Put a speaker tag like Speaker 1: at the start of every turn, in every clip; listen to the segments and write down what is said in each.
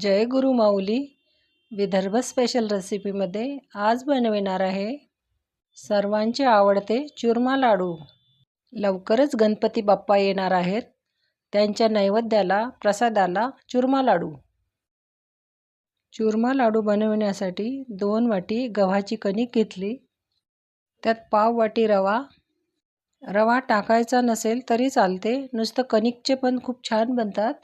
Speaker 1: जय गुरु माऊली. Vidarbha special रेसिपीमध्ये आज बनविणार आहे सर्वांचे आवडते चुरमा लाडू. लवकरच गणपती बाप्पा येणार आहेत. त्यांच्या नैवेद्याला प्रसादाला चुरमा लाडू. चुरमा लाडू बनविण्यासाठी दोन वाटी गव्हाची कणिक घेतली. त्यात पाव वाटी रवा. रवा टाकायचा नसेल तरी चालते. नुसतं कणिकचे पण खूप छान बनतात.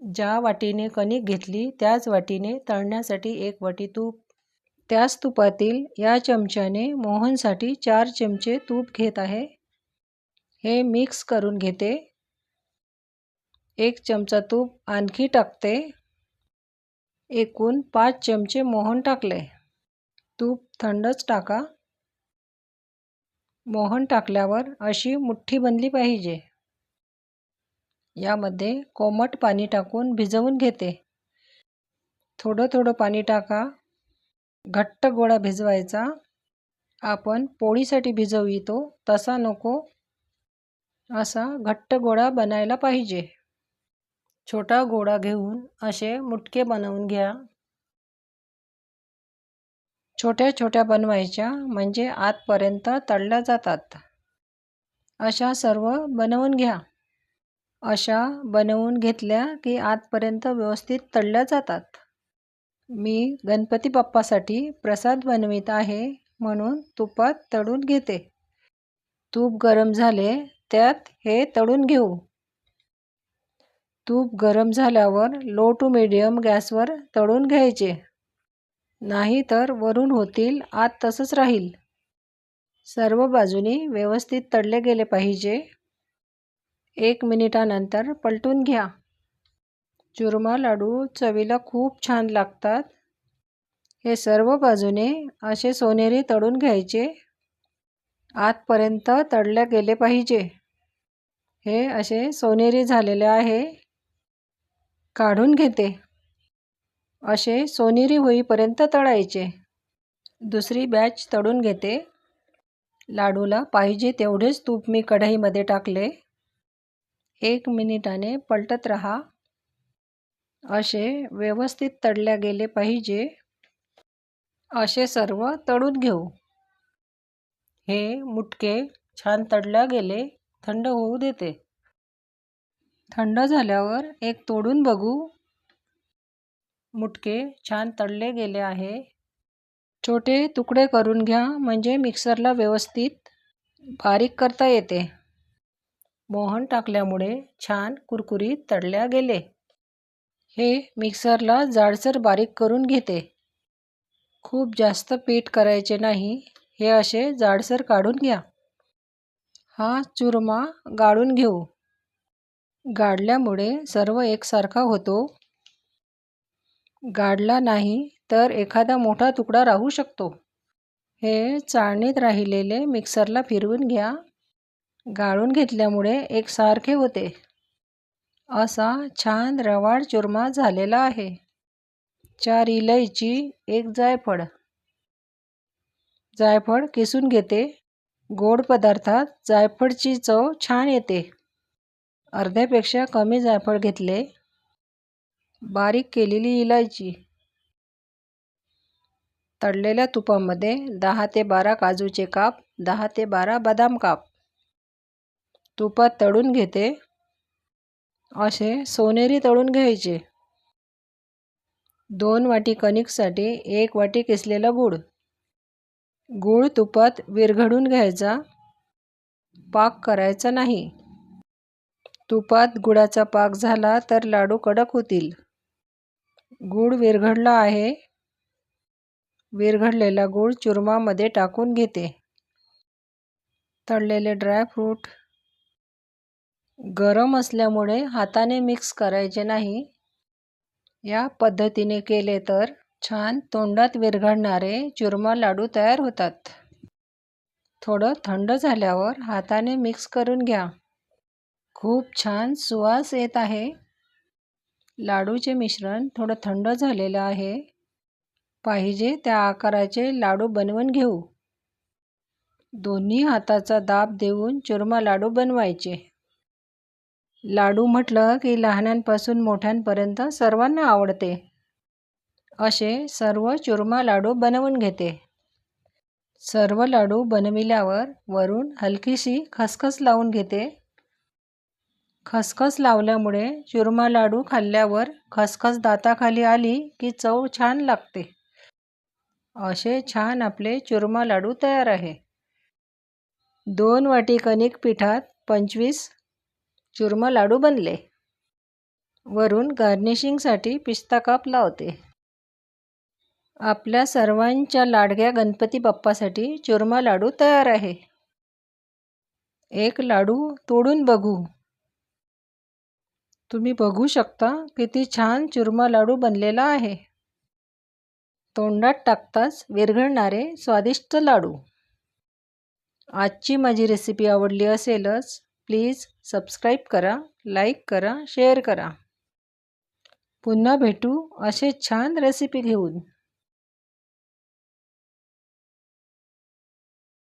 Speaker 1: ज्या वाटीने कणिक घेतली त्याच वाटीने तळण्यासाठी एक वाटी तूप. त्याच तुपातील या चमच्याने मोहनसाठी चार चमचे तूप घेत आहे. हे मिक्स करून घेते. एक चमचा तूप आणखी टाकते. एकूण पाच चमचे मोहन टाकले. तूप थंडच टाका. मोहन टाकल्यावर अशी मुठ्ठी बनली पाहिजे. यामध्ये कोमट पाणी टाकून भिजवून घेते. थोडं थोडं पाणी टाका. घट्ट गोळा भिजवायचा. आपण पोळीसाठी भिजवितो तसा नको. असा घट्ट गोळा बनायला पाहिजे. छोटा गोळा घेऊन असे मुटके बनवून घ्या. छोट्या छोट्या बनवायच्या म्हणजे आतपर्यंत तळल्या जातात. अशा सर्व बनवून घ्या. अशा बनवून घेतल्या की आतपर्यंत व्यवस्थित तळल्या जातात. मी गणपती बाप्पासाठी प्रसाद बनवित आहे म्हणून तुपात तळून घेते. तूप गरम झाले त्यात हे तळून घेऊ. तूप गरम झाल्यावर लो टू मिडियम गॅसवर तळून घ्यायचे. नाही तर वरून होतील आत तसंच राहील. सर्व बाजूनी व्यवस्थित तळले गेले पाहिजे. एक मिनिटानंतर पलटून घ्या. चुरमा लाडू चवीला खूप छान लागतात. हे सर्व बाजूने असे सोनेरी तळून घ्यायचे. आतपर्यंत तळले गेले पाहिजे. हे असे सोनेरी झालेले आहे. काढून घेते. असे सोनेरी होईपर्यंत तळायचे. दुसरी बॅच तळून घेते. लाडूला पाहिजे तेवढेच तूप मी कढईमध्ये टाकले. एक मिनिटाने पलटत राहा. असे व्यवस्थित तळल्या गेले पाहिजे. असे सर्व तळून घेऊ. हे मुटके छान तडल्या गेले थंड होऊ देते. थंड झाल्यावर एक तोडून बघू. मुटके छान तळले गेले आहे. छोटे तुकडे करून घ्या म्हणजे मिक्सरला व्यवस्थित बारीक करता येते. मोहन टाकल्यामुळे छान कुरकुरीत तळल्या गेले. हे मिक्सरला जाडसर बारीक करून घेते. खूप जास्त पीठ करायचे नाही हे असे जाडसर काढून घ्या. हा चुरमा गाळून घेऊ. गाडल्यामुळे सर्व एकसारखा होतो. गाडला नाही तर एखादा मोठा तुकडा राहू शकतो. हे चाळणीत राहिलेले मिक्सरला फिरवून घ्या. गाळून घेतल्यामुळे एकसारखे होते. असा छान रवाळ चुरमा झालेला आहे. चार इलायची एक जायफळ. जायफळ किसून घेते. गोड पदार्थात जायफळची चव छान येते. अर्ध्यापेक्षा कमी जायफळ घेतले. बारीक केलेली इलायची. तळलेल्या तुपामध्ये दहा ते बारा काजूचे काप दहा ते बारा बदाम काप. तुपात तळून घेते. असे सोनेरी तळून घ्यायचे. दोन वाटी कणिकसाठी एक वाटी किसलेला गूळ. गूळ तुपात विरघडून घ्यायचा. पाक करायचा नाही. तुपात गुळाचा पाक झाला तर लाडू कडक होतील. गूळ विरघडला आहे. विरघडलेला गूळ चुरमामध्ये टाकून घेते. तळलेले ड्रायफ्रूट गरम असल्यामुळे हाताने मिक्स करायचे नाही. या पद्धतीने केले तर छान तोंडात विरघळणारे चुरमा लाडू तयार होतात. थोडं थंड झाल्यावर हाताने मिक्स करून घ्या. खूप छान सुवास येत आहे. लाडूचे मिश्रण थोडं थंड झालेलं आहे. पाहिजे त्या आकाराचे लाडू बनवून घेऊ. दोन्ही हाताचा दाब देऊन चुरमा लाडू बनवायचे. लाडू म्हटलं की लहानांपासून मोठ्यांपर्यंत सर्वांना आवडते. असे सर्व चुरमा लाडू बनवून घेते. सर्व लाडू बनविल्यावर वरून हलकीशी खसखस लावून घेते. खसखस लावल्यामुळे चुरमा लाडू खाल्ल्यावर खसखस दाताखाली आली की चव छान लागते. असे छान आपले चुरमा लाडू तयार आहे. दोन वाटी कणिक पिठात पंचवीस चुरमा लाडू बनले. वरून गार्निशिंगसाठी पिस्ता काप लावते. आपल्या सर्वांच्या लाडक्या गणपती बाप्पासाठी चुरमा लाडू तयार आहे. एक लाडू तोडून बघू. तुम्ही बघू शकता किती छान चुरमा लाडू बनलेला आहे. तोंडात टाकताच विरघळणारे स्वादिष्ट लाडू. आजची माझी रेसिपी आवडली असेलच प्लीज सबस्क्राईब करा लाईक करा शेअर करा. पुन्हा भेटू असे छान रेसिपी घेऊन.